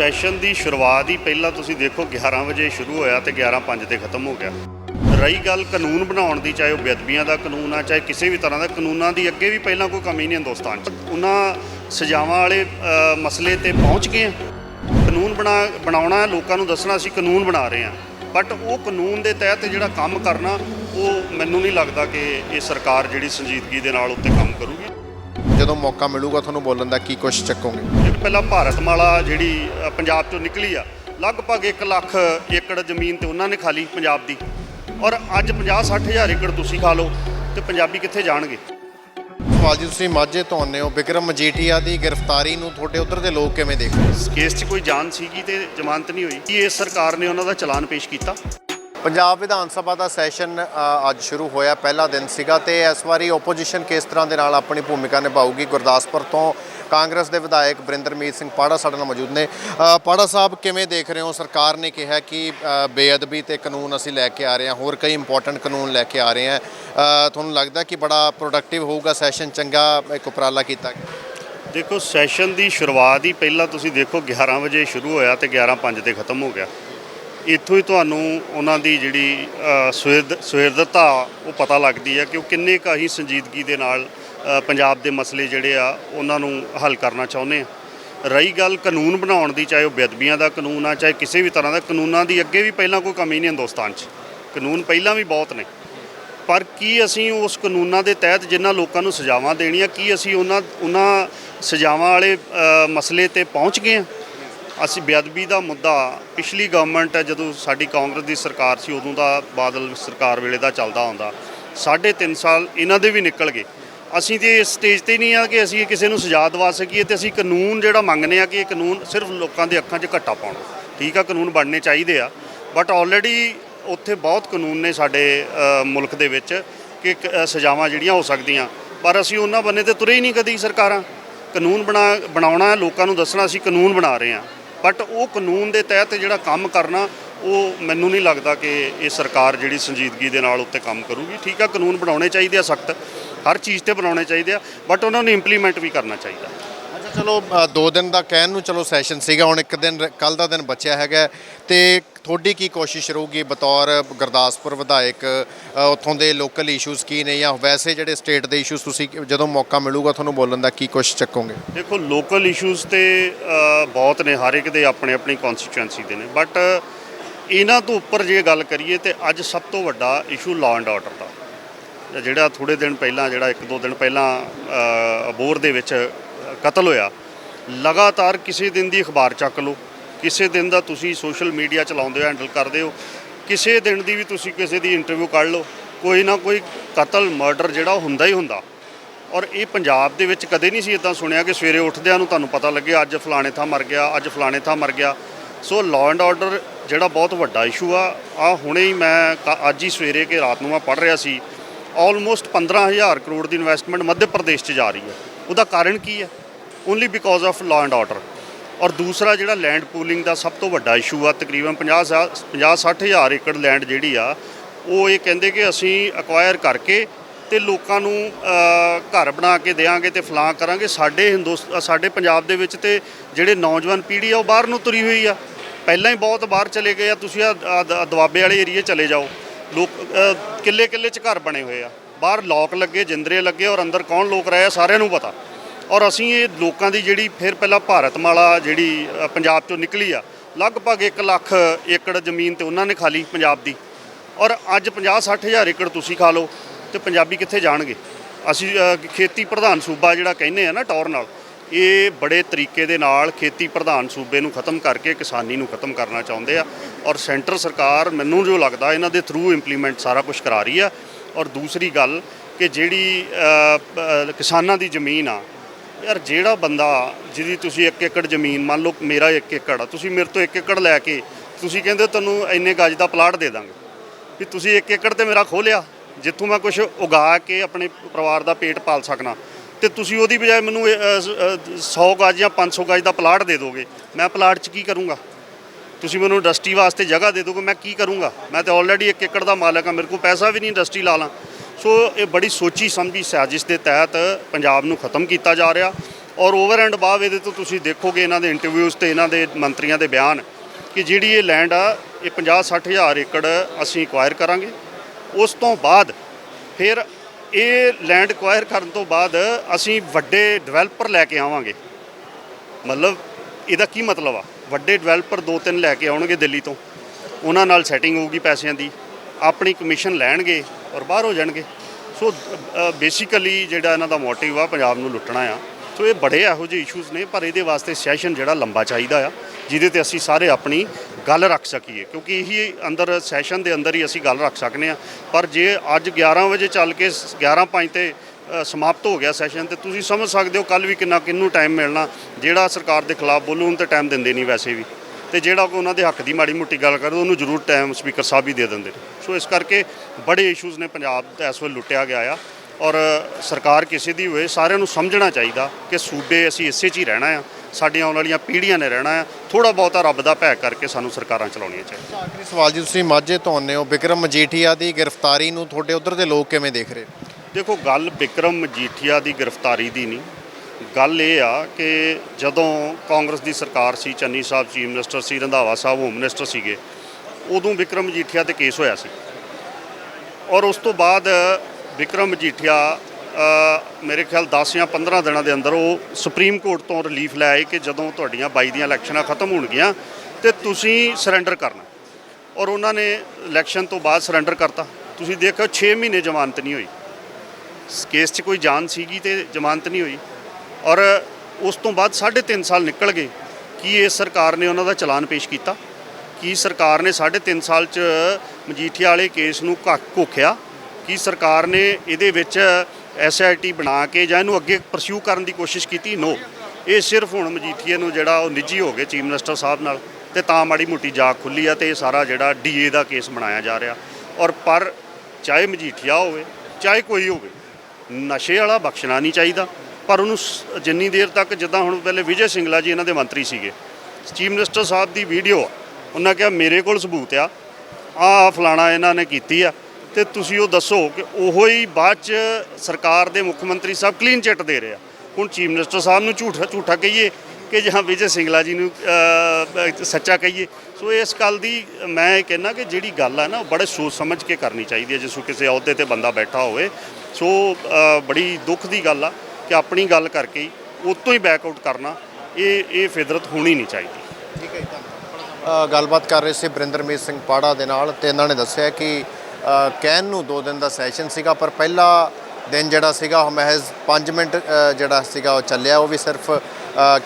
Session ਦੀ ਸ਼ੁਰੂਆਤ ਹੀ ਪਹਿਲਾਂ ਤੁਸੀਂ ਦੇਖੋ 11 ਵਜੇ ਸ਼ੁਰੂ ਹੋਇਆ ਤੇ 11:05 ਤੇ ਖਤਮ ਹੋ ਗਿਆ। ਰਹੀ ਗੱਲ ਕਾਨੂੰਨ ਬਣਾਉਣ ਦੀ, ਚਾਹੇ ਉਹ ਬੇਅਦਬੀਆਂ ਦਾ ਕਾਨੂੰਨ ਆ, ਚਾਹੇ ਕਿਸੇ ਵੀ ਤਰ੍ਹਾਂ ਦਾ ਕਾਨੂੰਨਾਂ ਦੀ ਅੱਗੇ ਵੀ ਪਹਿਲਾਂ ਕੋਈ ਕਮੀ ਨਹੀਂ ਹਿੰਦੁਸਤਾਨ 'ਚ। ਉਹਨਾਂ ਸਜ਼ਾਵਾਂ ਵਾਲੇ ਮਸਲੇ ਤੇ ਪਹੁੰਚ ਗਏ ਕਾਨੂੰਨ ਬਣਾ, ਬਣਾਉਣਾ, ਲੋਕਾਂ ਨੂੰ ਦੱਸਣਾ, ਅਸੀਂ ਕਾਨੂੰਨ ਬਣਾ ਰਹੇ ਹਾਂ ਬਟ ਉਹ ਕਾਨੂੰਨ ਦੇ ਤਹਿਤ ਜਿਹੜਾ ਕੰਮ ਕਰਨਾ, ਉਹ ਮੈਨੂੰ ਨਹੀਂ ਲੱਗਦਾ ਕਿ ਇਹ ਸਰਕਾਰ ਜਿਹੜੀ ਸੰਜੀਦਗੀ ਦੇ ਨਾਲ ਉੱਤੇ ਕੰਮ ਕਰੂਗੀ। ਜਦੋਂ ਮੌਕਾ ਮਿਲੂਗਾ ਤੁਹਾਨੂੰ ਬੋਲਣ ਦਾ ਕੀ ਕੁਛ ਚੱਕੋਗੇ? ਪਹਿਲਾਂ ਭਾਰਤਮਾਲਾ ਜਿਹੜੀ ਅ, ਪੰਜਾਬ ਚੋਂ ਨਿਕਲੀ ਆ ਲਗਭਗ 1 ਲੱਖ ਏਕੜ ਜ਼ਮੀਨ ਤੇ ਉਹਨਾਂ ਨੇ ਖਾ ਲਈ ਪੰਜਾਬ ਦੀ। ਔਰ ਅੱਜ 50 60 ਹਜ਼ਾਰ ਏਕੜ ਤੁਸੀਂ ਖਾ ਲਓ ਤੇ ਪੰਜਾਬੀ ਕਿੱਥੇ ਜਾਣਗੇ? ਸਵਾਲ ਜੀ ਤੁਸੀਂ ਮਾਝੇ ਤੋਂ ਆਉਂਦੇ ਹੋ ਵਿਕਰਮ ਮਜੀਠੀਆ ਦੀ ਗ੍ਰਿਫਤਾਰੀ ਨੂੰ ਤੁਹਾਡੇ ਉਧਰ ਦੇ ਲੋਕ ਕਿਵੇਂ ਦੇਖਦੇ? ਇਸ ਕੇਸ 'ਚ ਕੋਈ ਜਾਨ ਸੀਗੀ ਤੇ ਜ਼ਮਾਨਤ ਨਹੀਂ ਹੋਈ। ਕੀ ਇਸ ਸਰਕਾਰ ਨੇ ਉਹਨਾਂ ਦਾ ਚਲਾਨ ਪੇਸ਼ ਕੀਤਾ? ਪੰਜਾਬ ਵਿਧਾਨ ਸਭਾ ਦਾ ਸੈਸ਼ਨ ਅੱਜ ਸ਼ੁਰੂ ਹੋਇਆ, ਪਹਿਲਾ ਦਿਨ ਸੀਗਾ ਤੇ ਇਸ ਵਾਰੀ ਓਪੋਜੀਸ਼ਨ ਕਿਸ ਤਰ੍ਹਾਂ ਦੇ ਨਾਲ ਆਪਣੀ ਭੂਮਿਕਾ ਨਿਭਾਊਗੀ? ਗੁਰਦਾਸਪੁਰ ਤੋਂ ਕਾਂਗਰਸ ਦੇ ਵਿਧਾਇਕ ਬਰਿੰਦਰਮੀਤ ਸਿੰਘ ਪਾੜਾ ਸਾਡੇ ਨਾਲ ਮੌਜੂਦ ਨੇ। ਪਾੜਾ ਸਾਹਿਬ, ਕਿਵੇਂ ਦੇਖ ਰਹੇ ਹੋ? ਸਰਕਾਰ ਨੇ ਕਿਹਾ ਕਿ ਬੇਅਦਬੀ ਤੇ ਕਾਨੂੰਨ ਅਸੀਂ ਲੈ ਕੇ ਆ ਰਹੇ ਹਾਂ, ਹੋਰ ਕਈ ਇੰਪੋਰਟੈਂਟ ਕਾਨੂੰਨ ਲੈ ਕੇ ਆ ਰਹੇ ਹਾਂ। ਤੁਹਾਨੂੰ ਲੱਗਦਾ ਕਿ ਬੜਾ ਪ੍ਰੋਡਕਟਿਵ ਹੋਊਗਾ ਸੈਸ਼ਨ? ਚੰਗਾ ਇੱਕ ਉਪਰਾਲਾ ਕੀਤਾ ਦੇਖੋ, ਸੈਸ਼ਨ ਦੀ ਸ਼ੁਰੂਆਤ ਹੀ ਪਹਿਲਾਂ ਤੁਸੀਂ ਦੇਖੋ 11 ਵਜੇ ਸ਼ੁਰੂ ਹੋਇਆ ਤੇ 11:05 ਤੇ ਖਤਮ ਹੋ ਗਿਆ। ਇੱਥੋਂ ਹੀ ਤੁਹਾਨੂੰ ਉਹਨਾਂ ਦੀ ਜਿਹੜੀ ਅ, ਸੁਹਿਰਦ ਸੁਹਿਰਦਤਾ ਉਹ ਪਤਾ ਲੱਗਦੀ ਹੈ ਕਿ ਉਹ ਕਿੰਨੇ ਕੁ ਅਸੀਂ ਸੰਜੀਦਗੀ ਦੇ ਨਾਲ ਪੰਜਾਬ ਦੇ ਮਸਲੇ ਜਿਹੜੇ ਆ ਉਹਨਾਂ ਨੂੰ ਹੱਲ ਕਰਨਾ ਚਾਹੁੰਦੇ ਆ। ਰਹੀ ਗੱਲ ਕਾਨੂੰਨ ਬਣਾਉਣ ਦੀ ਚਾਹੇ ਉਹ ਬੇਅਦਬੀਆਂ ਦਾ ਕਾਨੂੰਨ ਆ ਚਾਹੇ ਕਿਸੇ ਵੀ ਤਰ੍ਹਾਂ ਦਾ ਕਾਨੂੰਨਾਂ ਦੀ ਅੱਗੇ ਵੀ ਪਹਿਲਾਂ ਕੋਈ ਕਮੀ ਨਹੀਂ ਹਿੰਦੁਸਤਾਨ 'ਚ। ਕਾਨੂੰਨ ਪਹਿਲਾਂ ਵੀ ਬਹੁਤ ਨੇ। ਪਰ ਕੀ ਅਸੀਂ ਉਸ ਕਾਨੂੰਨਾਂ ਦੇ ਤਹਿਤ ਜਿਨ੍ਹਾਂ ਲੋਕਾਂ ਨੂੰ ਸਜ਼ਾਵਾਂ ਦੇਣੀਆਂ ਕੀ ਅਸੀਂ ਉਹਨਾਂ ਉਹਨਾਂ ਸਜ਼ਾਵਾਂ ਵਾਲੇ ਮਸਲੇ ਤੇ ਪਹੁੰਚ ਗਏ ਹਾਂ ਅਸੀਂ ਬੇਅਦਬੀ ਦਾ ਮੁੱਦਾ ਪਿਛਲੀ ਗਵਰਨਮੈਂਟ ਜਦੋਂ ਸਾਡੀ ਕਾਂਗਰਸ ਦੀ ਸਰਕਾਰ ਸੀ, ਉਦੋਂ ਦਾ ਬਾਦਲ ਸਰਕਾਰ ਵੇਲੇ ਦਾ ਚੱਲਦਾ ਆਉਂਦਾ ਸਾਢੇ ਤਿੰਨ ਸਾਲ ਇਹਨਾਂ ਦੇ ਵੀ ਨਿਕਲ ਗਏ। ਅਸੀਂ ਤੇ ਇਸ ਸਟੇਜ ਤੇ ਨਹੀਂ ਆ ਕਿ ਅਸੀਂ ਕਿਸੇ ਨੂੰ ਸਜ਼ਾ ਦਵਾ ਸਕੀਏ ਤੇ ਅਸੀਂ ਕਾਨੂੰਨ ਜਿਹੜਾ ਮੰਗਨੇ ਆ ਕਿ ਇਹ ਕਾਨੂੰਨ ਸਿਰਫ ਲੋਕਾਂ ਦੇ ਅੱਖਾਂ 'ਚ ਘੱਟਾ ਪਾਉਣਾ। ਠੀਕ ਆ, ਕਾਨੂੰਨ ਬਣਨੇ ਚਾਹੀਦੇ ਆ। ਬਟ ਆਲਰੇਡੀ ਉੱਥੇ ਬਹੁਤ ਕਾਨੂੰਨ ਨੇ ਸਾਡੇ ਮੁਲਕ ਦੇ ਵਿੱਚ ਕਿ ਕ- ਸਜ਼ਾਵਾਂ ਜਿਹੜੀਆਂ ਹੋ ਸਕਦੀਆਂ। ਪਰ ਅਸੀਂ ਉਹਨਾਂ ਬੰਨੇ ਤੇ ਤੁਰੇ ਹੀ ਨਹੀਂ ਕਦੀ ਸਰਕਾਰਾਂ। ਕਾਨੂੰਨ ਬਣਾ, ਬਣਾਉਣਾ ਲੋਕਾਂ ਨੂੰ ਦੱਸਣਾ ਅਸੀਂ ਕਾਨੂੰਨ ਬਣਾ ਰਹੇ ਹਾਂ। ਬਟ ਉਹ ਕਾਨੂੰਨ ਦੇ ਤਹਿਤ ਜਿਹੜਾ ਕੰਮ ਕਰਨਾ, ਉਹ ਮੈਨੂੰ ਨਹੀਂ ਲੱਗਦਾ ਕਿ ਇਹ ਸਰਕਾਰ ਜਿਹੜੀ ਸੰਜੀਦਗੀ ਦੇ ਨਾਲ ਉੱਤੇ ਕੰਮ ਕਰੂਗੀ। ਠੀਕ ਆ, ਕਾਨੂੰਨ ਬਣਾਉਣੇ ਚਾਹੀਦੇ ਆ ਸਖਤ, ਹਰ ਚੀਜ਼ ਤੇ ਬਣਾਉਣੇ ਚਾਹੀਦੇ ਆ ਬਟ ਉਹਨਾਂ ਨੂੰ ਇੰਪਲੀਮੈਂਟ ਵੀ ਕਰਨਾ ਚਾਹੀਦਾ। ਚਲੋ ਅ, ਦੋ ਦਿਨ ਦਾ ਕਹਿਣ ਨੂੰ ਚਲੋ ਸੈਸ਼ਨ ਸੀਗਾ ਹੁਣ ਇੱਕ ਦਿਨ ਕੱਲ ਦਾ ਦਿਨ ਬਚਿਆ ਹੈਗਾ। ਹੈ, ਤੇ ਤੁਹਾਡੀ ਕੀ ਕੋਸ਼ਿਸ਼ ਰਹੂਗੀ ਬਤੌਰ ਗੁਰਦਾਸਪੁਰ ਵਿਧਾਇਕ ਉੱਥੋਂ ਦੇ ਲੋਕਲ ਇਸ਼ੂਜ਼ ਕੀ ਨੇ ਜਾਂ ਵੈਸੇ ਜਿਹੜੇ ਸਟੇਟ ਦੇ ਇਸ਼ੂਜ਼ ਤੁਸੀਂ ਜਦੋਂ ਮੌਕਾ ਮਿਲੂਗਾ ਤੁਹਾਨੂੰ ਬੋਲਣ ਦਾ ਕੀ ਕੁਛ ਚੱਕੋਗੇ? ਦੇਖੋ ਲੋਕਲ ਇਸ਼ੂਜ਼ ਤੇ ਬਹੁਤ ਨੇ ਹਰ ਇੱਕ ਦੇ ਆਪਣੇ ਆਪਣੀ ਕਨਸਟੀਚੁਐਂਸੀ ਦੇ ਨੇ। ਬਟ ਇਹਨਾਂ ਤੋਂ ਉੱਪਰ ਜੇ ਗੱਲ ਕਰੀਏ ਤੇ ਅੱਜ ਸਭ ਤੋਂ ਵੱਡਾ ਇਸ਼ੂ ਲਾਅ ਐਂਡ ਆਰਡਰ ਦਾ। ਜਿਹੜਾ ਥੋੜੇ ਦਿਨ ਪਹਿਲਾਂ ਜਿਹੜਾ ਇੱਕ ਦੋ ਦਿਨ ਪਹਿਲਾਂ ਅਬੋਰ ਦੇ ਵਿੱਚ ਕਤਲ ਹੋਇਆ, ਲਗਾਤਾਰ ਕਿਸੇ ਦਿਨ ਦੀ ਅਖਬਾਰ ਚੱਕ ਲਓ, ਕਿਸੇ ਦਿਨ ਦਾ ਤੁਸੀਂ ਸੋਸ਼ਲ ਮੀਡੀਆ ਚਲਾਉਂਦੇ ਹੋ ਹੈਂਡਲ ਕਰਦੇ ਹੋ, ਕਿਸੇ ਦਿਨ ਦੀ ਵੀ ਤੁਸੀਂ ਕਿਸੇ ਦੀ ਇੰਟਰਵਿਊ ਕੱਢ ਲਓ, ਕੋਈ ਨਾ ਕੋਈ ਕਤਲ ਮਰਡਰ ਜਿਹੜਾ ਉਹ ਹੁੰਦਾ ਹੀ ਹੁੰਦਾ। ਔਰ ਇਹ ਪੰਜਾਬ ਦੇ ਵਿੱਚ ਕਦੇ ਨਹੀਂ ਸੀ ਇਦਾਂ ਸੁਣਿਆ ਕਿ ਸਵੇਰੇ ਉੱਠਦਿਆਂ ਨੂੰ ਤੁਹਾਨੂੰ ਪਤਾ ਲੱਗੇ ਅੱਜ ਫਲਾਣੇ ਥਾਂ ਮਰ ਗਿਆ, ਅੱਜ ਫਲਾਣੇ ਥਾਂ ਮਰ ਗਿਆ। ਸੋ ਲਾਅ ਐਂਡ ਆਰਡਰ ਜਿਹੜਾ ਬਹੁਤ ਵੱਡਾ ਇਸ਼ੂ ਆ ਆ ਹੁਣੇ ਹੀ ਮੈਂ ਕ- ਅੱਜ ਹੀ ਸਵੇਰੇ ਕਿ ਰਾਤ ਨੂੰ ਮੈਂ ਪੜ੍ਹ ਰਿਹਾ ਸੀ ਆਲਮੋਸਟ 15000 ਕਰੋੜ ਦੀ ਇਨਵੈਸਟਮੈਂਟ ਮੱਧ ਪ੍ਰਦੇਸ਼ 'ਚ ਜਾ ਰਹੀ ਹੈ। ਉਹਦਾ ਕਾਰਨ ਕੀ ਹੈ? Only because of law and order ਔਰ ਦੂਸਰਾ ਜਿਹੜਾ ਲੈਂਡ ਪੂਲਿੰਗ ਦਾ ਸਭ ਤੋਂ ਵੱਡਾ ਇਸ਼ੂ ਆ, ਤਕਰੀਬਨ 50 50 60000 ਏਕੜ ਲੈਂਡ ਜਿਹੜੀ ਆ, ਉਹ ਇਹ ਕਹਿੰਦੇ ਕਿ ਅਸੀਂ ਅਕਵਾਇਰ ਕਰਕੇ ਤੇ ਲੋਕਾਂ ਨੂੰ ਘਰ ਬਣਾ ਕੇ ਦੇਾਂਗੇ ਤੇ ਫਲਾਂ ਕਰਾਂਗੇ। ਸਾਡੇ ਹਿੰਦੁਸਤਾਨ ਸਾਡੇ ਪੰਜਾਬ ਦੇ ਵਿੱਚ ਤੇ ਜਿਹੜੇ ਨੌਜਵਾਨ ਪੀੜ੍ਹੀ ਆ, ਉਹ ਬਾਹਰ ਨੂੰ ਤੁਰੀ ਹੋਈ ਆ। ਪਹਿਲਾਂ ਹੀ ਬਹੁਤ ਬਾਹਰ ਚਲੇ ਗਏ ਆ। ਤੁਸੀਂ ਆ ਦਵਾਬੇ ਵਾਲੇ ਏਰੀਏ ਚਲੇ ਜਾਓ। ਲੋਕ ਕਿੱਲੇ ਕਿੱਲੇ ਚ ਘਰ ਬਣੇ ਹੋਏ ਆ। ਬਾਹਰ ਲੋਕ ਲੱਗੇ, ਜਿੰਦਰੇ ਲੱਗੇ ਔਰ ਅੰਦਰ ਕੌਣ ਲੋਕ ਰਹੇ ਆ ਸਾਰਿਆਂ ਨੂੰ ਪਤਾ। ਔਰ ਅਸੀਂ ਇਹ ਲੋਕਾਂ ਦੀ ਜਿਹੜੀ ਫਿਰ ਪਹਿਲਾਂ ਭਾਰਤਮਾਲਾ ਜਿਹੜੀ ਪੰਜਾਬ ਚੋਂ ਨਿਕਲੀ ਆ, ਲਗਭਗ 1 ਲੱਖ ਏਕੜ ਜ਼ਮੀਨ ਤੇ ਉਹਨਾਂ ਨੇ ਖਾ ਲਈ ਪੰਜਾਬ ਦੀ। ਔਰ ਅੱਜ 50 60 ਹਜ਼ਾਰ ਏਕੜ ਤੁਸੀਂ ਖਾ ਲਓ ਤੇ ਪੰਜਾਬੀ ਕਿੱਥੇ ਜਾਣਗੇ? ਅਸੀਂ ਖੇਤੀ ਪ੍ਰਧਾਨ ਸੂਬਾ ਜਿਹੜਾ ਕਹਿੰਦੇ ਆ ਨਾ ਟੌਰ ਨਾਲ, ਇਹ ਬੜੇ ਤਰੀਕੇ ਦੇ ਨਾਲ ਖੇਤੀ ਪ੍ਰਧਾਨ ਸੂਬੇ ਨੂੰ ਖਤਮ ਕਰਕੇ ਕਿਸਾਨੀ ਨੂੰ ਖਤਮ ਕਰਨਾ ਚਾਹੁੰਦੇ ਆ। ਔਰ ਸੈਂਟਰ ਸਰਕਾਰ ਮੈਨੂੰ ਜੋ ਲੱਗਦਾ, ਇਹਨਾਂ ਦੇ ਥਰੂ ਇੰਪਲੀਮੈਂਟ ਸਾਰਾ ਕੁਝ ਕਰਾ ਰਹੀ ਆ। ਔਰ ਦੂਸਰੀ ਗੱਲ ਕਿ ਜਿਹੜੀ ਕਿਸਾਨਾਂ ਦੀ ਜ਼ਮੀਨ ਆ, ਯਾਰ ਜਿਹੜਾ ਬੰਦਾ ਜਿਹਦੀ ਤੁਸੀਂ 1 ਏਕੜ ਜ਼ਮੀਨ, ਮੰਨ ਲਓ ਮੇਰਾ 1 ਏਕੜ ਆ, ਤੁਸੀਂ ਮੇਰੇ ਤੋਂ 1 ਏਕੜ ਲੈ ਕੇ ਤੁਸੀਂ ਕਹਿੰਦੇ ਤੁਹਾਨੂੰ ਇੰਨੇ ਗਜ ਦਾ ਪਲਾਟ ਦੇ ਦਾਂਗੇ, ਵੀ ਤੁਸੀਂ 1 ਏਕੜ ਤੇ ਮੇਰਾ ਖੋਲਿਆ ਜਿੱਥੋਂ ਮੈਂ ਕੁਝ ਉਗਾ ਕੇ ਆਪਣੇ ਪਰਿਵਾਰ ਦਾ ਪੇਟ ਪਾਲ ਸਕਣਾ, ਤੇ ਤੁਸੀਂ ਉਹਦੀ ਬਜਾਏ ਮੈਨੂੰ 100 ਗਜ ਜਾਂ 500 ਗਜ ਦਾ ਪਲਾਟ ਦੇ ਦੋਗੇ, ਮੈਂ ਪਲਾਟ 'ਚ ਕੀ ਕਰੂੰਗਾ? ਤੁਸੀਂ ਮੈਨੂੰ ਇੰਡਸਟਰੀ ਵਾਸਤੇ ਜਗ੍ਹਾ ਦੇ ਦੋਗੇ, ਮੈਂ ਕੀ ਕਰੂੰਗਾ? ਮੈਂ ਤੇ ਆਲਰੇਡੀ 1 ਏਕੜ ਦਾ ਮਾਲਕ ਹਾਂ, ਮੇਰੇ ਕੋਲ ਪੈਸਾ ਵੀ ਨਹੀਂ ਇੰਡਸਟਰੀ ਲਾ ਲਾਂ। ਸੋ ਇਹ ਬੜੀ ਸੋਚੀ ਸਮਝੀ ਸਾਜ਼ਿਸ਼ ਦੇ ਤਹਿਤ ਪੰਜਾਬ ਨੂੰ ਖਤਮ ਕੀਤਾ ਜਾ ਰਿਹਾ। ਔਰ ਓਵਰ ਐਂਡ ਬਾਅਦ ਇਹਦੇ ਤੋਂ ਤੁਸੀਂ ਦੇਖੋਗੇ ਇਹਨਾਂ ਦੇ ਇੰਟਰਵਿਊਜ਼ ਤੇ ਇਹਨਾਂ ਦੇ ਮੰਤਰੀਆਂ ਦੇ ਬਿਆਨ ਕਿ ਜਿਹੜੀ ਇਹ ਲੈਂਡ ਆ, ਇਹ 50 60 ਹਜ਼ਾਰ ਏਕੜ ਅਸੀਂ ਐਕਵਾਇਰ ਕਰਾਂਗੇ। ਉਸ ਤੋਂ ਬਾਅਦ ਫਿਰ ਇਹ ਲੈਂਡ ਐਕਵਾਇਰ ਕਰਨ ਤੋਂ ਬਾਅਦ ਅਸੀਂ ਵੱਡੇ ਡਿਵੈਲਪਰ ਲੈ ਕੇ ਆਵਾਂਗੇ। ਮਤਲਬ ਇਹਦਾ ਕੀ ਮਤਲਬ ਆ? ਵੱਡੇ ਡਿਵੈਲਪਰ ਦੋ ਤਿੰਨ ਲੈ ਕੇ ਆਉਣਗੇ ਦਿੱਲੀ ਤੋਂ। ਉਹਨਾਂ ਨਾਲ ਸੈਟਿੰਗ ਹੋਊਗੀ ਪੈਸਿਆਂ ਦੀ। ਆਪਣੀ ਕਮਿਸ਼ਨ ਲੈਣਗੇ ਔਰ ਬਾਹਰ ਹੋ ਜਾਣਗੇ ਸੋ ਬੇਸਿਕਲੀ ਜਿਹੜਾ ਇਹਨਾਂ ਦਾ ਮੋਟਿਵ ਆ, ਪੰਜਾਬ ਨੂੰ ਲੁੱਟਣਾ ਆ। ਸੋ ਇਹ ਬੜੇ ਇਹੋ ਜਿਹੇ ਇਸ਼ੂਜ਼ ਨੇ, ਪਰ ਇਹਦੇ ਵਾਸਤੇ ਸੈਸ਼ਨ ਜਿਹੜਾ ਲੰਬਾ ਚਾਹੀਦਾ ਆ, ਜਿਹਦੇ ਤੇ ਅਸੀਂ ਸਾਰੇ ਆਪਣੀ ਗੱਲ ਰੱਖ ਸਕੀਏ। ਕਿਉਂਕਿ ਇਹੀ ਅੰਦਰ ਸੈਸ਼ਨ ਦੇ ਅੰਦਰ ਹੀ ਅਸੀਂ ਗੱਲ ਰੱਖ ਸਕਨੇ ਆ। ਪਰ ਜੇ ਅੱਜ 11 ਵਜੇ ਚੱਲ ਕੇ 11:05 ਤੇ ਸਮਾਪਤ ਹੋ ਗਿਆ ਸੈਸ਼ਨ ਤੇ ਤੁਸੀਂ ਸਮਝ ਸਕਦੇ ਹੋ ਕੱਲ ਵੀ ਕਿੰਨਾ ਕਿੰਨੂੰ ਟਾਈਮ ਮਿਲਣਾ। ਜਿਹੜਾ ਸਰਕਾਰ ਦੇ ਖਿਲਾਫ ਬੋਲੂ, ਉਹਨੂੰ ਤੇ ਟਾਈਮ ਦਿੰਦੇ ਨਹੀਂ ਵੈਸੇ ਵੀ। ਤੇ ਜਿਹੜਾ ਕੋ ਉਹਨਾਂ ਦੇ ਹੱਕ ਦੀ ਮਾੜੀ ਮੋਟੀ ਗੱਲ ਕਰੇ, ਉਹਨੂੰ ਜ਼ਰੂਰ ਟਾਈਮ ਸਪੀਕਰ ਸਾਹਿਬ ਹੀ ਦੇ ਦਿੰਦੇ ਨੇ। ਸੋ ਇਸ ਕਰਕੇ ਬੜੇ ਇਸ਼ੂਜ਼ ਨੇ ਪੰਜਾਬ ਦਾ, ਇਸ ਵੇਲੇ ਲੁੱਟਿਆ ਗਿਆ ਆ। ਔਰ ਸਰਕਾਰ ਕਿਸੇ ਦੀ ਹੋਏ, ਸਾਰਿਆਂ ਨੂੰ ਸਮਝਣਾ ਚਾਹੀਦਾ ਕਿ ਸੂਬੇ ਅਸੀਂ ਇਸੇ 'ਚ ਹੀ ਰਹਿਣਾ ਆ। ਸਾਡੀਆਂ ਆਉਣ ਵਾਲੀਆਂ ਪੀੜ੍ਹੀਆਂ ਨੇ ਰਹਿਣਾ ਆ। ਥੋੜਾ ਬਹੁਤਾ ਰੱਬ ਦਾ ਭੈ ਕਰਕੇ ਸਾਨੂੰ ਸਰਕਾਰਾਂ ਚਲਾਉਣੀਆਂ ਚਾਹੀਦੀਆਂ। ਆਖਰੀ ਸਵਾਲ ਜੀ, ਤੁਸੀਂ ਮਾਝੇ ਤੋਂ ਆਉਂਦੇ ਹੋ। ਵਿਕਰਮ ਮਜੀਠੀਆ ਦੀ ਗ੍ਰਿਫਤਾਰੀ ਨੂੰ ਤੁਹਾਡੇ ਉਧਰ ਦੇ ਲੋਕ ਕਿਵੇਂ ਦੇਖ ਰਹੇ ਦੇਖੋ, ਗੱਲ ਵਿਕਰਮ ਮਜੀਠੀਆ ਦੀ ਗ੍ਰਿਫਤਾਰੀ ਦੀ ਨਹੀਂ। ਗੱਲ ਇਹ ਆ ਕਿ ਜਦੋਂ ਕਾਂਗਰਸ ਦੀ ਸਰਕਾਰ ਸੀ, ਚੰਨੀ ਸਾਹਿਬ ਚੀਫ ਮਿਨਿਸਟਰ ਸੀ, ਰੰਧਾਵਾ ਸਾਹਿਬ ਹੋਮ ਮਿਨਿਸਟਰ ਸੀਗੇ, ਉਦੋਂ ਵਿਕਰਮ ਮਜੀਠੀਆ ਤੇ ਕੇਸ ਹੋਇਆ ਸੀ। ਔਰ ਉਸ ਤੋਂ ਬਾਅਦ ਵਿਕਰਮ ਮਜੀਠੀਆ ਮੇਰੇ ਖਿਆਲ 10 ਜਾਂ 15 ਦਿਨਾਂ ਦੇ ਅੰਦਰ ਉਹ ਸੁਪਰੀਮ ਕੋਰਟ ਤੋਂ ਰਿਲੀਫ ਲੈ ਆਏ ਕਿ ਜਦੋਂ ਤੁਹਾਡੀਆਂ 22 ਦੀਆਂ ਇਲੈਕਸ਼ਨਾਂ ਖਤਮ ਹੋਣਗੀਆਂ ਤੇ ਤੁਸੀਂ ਸਰੈਂਡਰ ਕਰਨਾ। ਔਰ ਉਹਨਾਂ ਨੇ ਇਲੈਕਸ਼ਨ ਤੋਂ ਬਾਅਦ ਸਰੈਂਡਰ ਕਰਤਾ। ਤੁਸੀਂ ਦੇਖੋ 6 ਮਹੀਨੇ ਜ਼ਮਾਨਤ ਨਹੀਂ ਹੋਈ। ਕੇਸ 'ਚ ਕੋਈ ਜਾਨ ਸੀਗੀ ਤੇ ਜ਼ਮਾਨਤ ਨਹੀਂ ਹੋਈ। ਔਰ ਉਸ ਤੋਂ ਬਾਅਦ 3.5 ਸਾਲ ਨਿਕਲ ਗਏ। ਕੀ ਇਹ ਸਰਕਾਰ ਨੇ ਉਹਨਾਂ ਦਾ ਚਲਾਨ ਪੇਸ਼ ਕੀਤਾ? ਕੀ ਸਰਕਾਰ ਨੇ 3.5 ਸਾਲ 'ਚ ਮਜੀਠੀਆ ਵਾਲੇ ਕੇਸ ਨੂੰ ਘ- ਘੋਖਿਆ? ਕੀ ਸਰਕਾਰ ਨੇ ਇਹਦੇ ਵਿੱਚ ਐਸਆਈਟੀ ਬਣਾ ਕੇ ਜਾਂ ਇਹਨੂੰ ਅੱਗੇ ਪਰਸਿਊ ਕਰਨ ਦੀ ਕੋਸ਼ਿਸ਼ ਕੀਤੀ? ਨੋ ਇਹ ਸਿਰਫ ਹੁਣ ਮਜੀਠੀਏ ਨੂੰ ਜਿਹੜਾ ਉਹ ਨਿੱਜੀ ਹੋ ਗਏ ਚੀਫ ਮਿਨਿਸਟਰ ਸਾਹਿਬ ਨਾਲ ਤੇ ਤਾਂ ਮਾੜੀ ਮੋਟੀ ਜਾਗ ਖੁੱਲੀ ਆ ਤੇ ਇਹ ਸਾਰਾ ਜਿਹੜਾ ਡੀਏ ਦਾ ਕੇਸ ਬਣਾਇਆ ਜਾ ਰਿਹਾ। ਔਰ ਪਰ ਚਾਹੇ ਮਜੀਠੀਆ ਹੋਵੇ, ਚਾਹੇ ਕੋਈ ਹੋਵੇ ਨਸ਼ੇ ਵਾਲਾ ਬਖਸ਼ਣਾ ਨਹੀਂ ਚਾਹੀਦਾ। ਪਰ ਉਹਨੂੰ ਸ- ਜਿੰਨੀ ਦੇਰ ਤੱਕ ਜਿੱਦਾਂ ਹੁਣ ਪਹਿਲੇ ਵਿਜੇ ਸਿੰਗਲਾ ਜੀ ਇਹਨਾਂ ਦੇ ਮੰਤਰੀ ਸੀਗੇ, ਚੀਫ ਮਿਨਿਸਟਰ ਸਾਹਿਬ ਦੀ ਵੀਡੀਓ ਉਹਨਾਂ ਕਿਹਾ ਮੇਰੇ ਕੋਲ ਸਬੂਤ ਆ ਆ ਫਲਾਣਾ ਇਹਨਾਂ ਨੇ ਕੀਤੀ ਆ, ਤੇ ਤੁਸੀਂ ਉਹ ਦੱਸੋ ਕਿ ਉਹੋ ਹੀ ਬਾਅਦ ਚ ਸਰਕਾਰ ਦੇ ਮੁੱਖ ਮੰਤਰੀ ਸਾਹਿਬ ਕਲੀਨ ਚਿੱਟ ਦੇ ਰਿਹਾ ਹੁਣ ਚੀਫ ਮਿਨਿਸਟਰ ਸਾਹਿਬ ਨੂੰ ਝੂਠਾ ਝੂਠਾ ਕਹੀਏ ਕਿ ਜਾਂ ਵਿਜੇ ਸਿੰਗਲਾ ਜੀ ਨੂੰ ਸੱਚਾ ਕਹੀਏ। ਸੋ ਇਸ ਗੱਲ ਦੀ ਮੈਂ ਇਹ ਕਹਿੰਦਾ ਕਿ ਜਿਹੜੀ ਗੱਲ ਆ ਨਾ ਉਹ ਬੜੇ ਸੋਚ ਸਮਝ ਕੇ ਕਰਨੀ ਚਾਹੀਦੀ ਹੈ ਜਿਸ ਕਿਸੇ ਅਹੁਦੇ ਤੇ ਬੰਦਾ ਬੈਠਾ ਹੋਵੇ ਸੋ ਬੜੀ ਦੁੱਖ ਦੀ ਗੱਲ ਆ ਕਿ ਆਪਣੀ ਗੱਲ ਕਰਕੇ ਹੀ ਉਤੋਂ ਹੀ ਬੈਕ ਆਊਟ ਕਰਨਾ ਇਹ ਇਹ ਫਿਦਰਤ ਹੋਣੀ ਨਹੀਂ ਚਾਹੀਦੀ ਠੀਕ ਹੈ ਧੰਨਵਾਦ। ਗੱਲਬਾਤ ਕਰ ਰਹੇ ਸੀ ਬਰਿੰਦਰਮੀਤ ਸਿੰਘ ਪਾੜਾ ਦੇ ਨਾਲ ਤੇ ਇਹਨਾਂ ਨੇ ਦੱਸਿਆ ਕਿ ਅ, ਕਹਿਣ ਨੂੰ 2 ਦਿਨ ਦਾ ਸੈਸ਼ਨ ਸੀਗਾ ਪਰ ਪਹਿਲਾ ਦਿਨ ਜਿਹੜਾ ਸੀਗਾ ਉਹ ਮਹਿਜ਼ 5 ਮਿੰਟ ਜਿਹੜਾ ਸੀਗਾ ਉਹ ਚੱਲਿਆ ਉਹ ਵੀ ਸਿਰਫ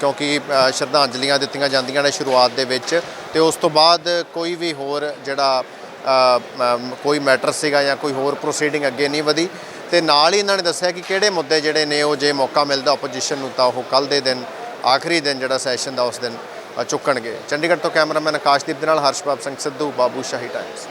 ਕਿਉਂਕਿ ਸ਼ਰਧਾਂਜਲੀਆਂ ਦਿੱਤੀਆਂ ਜਾਂਦੀਆਂ ਨੇ ਸ਼ੁਰੂਆਤ ਦੇ ਵਿੱਚ ਤੇ ਉਸ ਤੋਂ ਬਾਅਦ ਕੋਈ ਵੀ ਹੋਰ ਜਿਹੜਾ ਕੋਈ ਮੈਟਰ ਸੀਗਾ ਜਾਂ ਕੋਈ ਹੋਰ ਪ੍ਰੋਸੀਡਿੰਗ ਅੱਗੇ ਨਹੀਂ ਵਧੀ ਤੇ ਨਾਲ ਹੀ ਇਹਨਾਂ ਨੇ ਦੱਸਿਆ ਕਿ ਕਿਹੜੇ ਮੁੱਦੇ ਜਿਹੜੇ ਨੇ ਉਹ ਜੇ ਮੌਕਾ ਮਿਲਦਾ ਆਪੋਜੀਸ਼ਨ ਨੂੰ ਤਾਂ ਉਹ ਕੱਲ ਦੇ ਦਿਨ, ਆਖਰੀ ਦਿਨ ਜਿਹੜਾ ਸੈਸ਼ਨ ਦਾ ਉਸ ਦਿਨ ਚੁੱਕਣਗੇ। ਚੰਡੀਗੜ੍ਹ ਤੋਂ ਕੈਮਰਾਮੈਨ ਆਕਾਸ਼ਦੀਪ ਦੇ ਨਾਲ ਹਰਸ਼ਪਾਲ ਸਿੰਘ ਸਿੱਧੂ, ਬਾਬੂ ਸ਼ਾਹੀ ਟਾਈਮਸ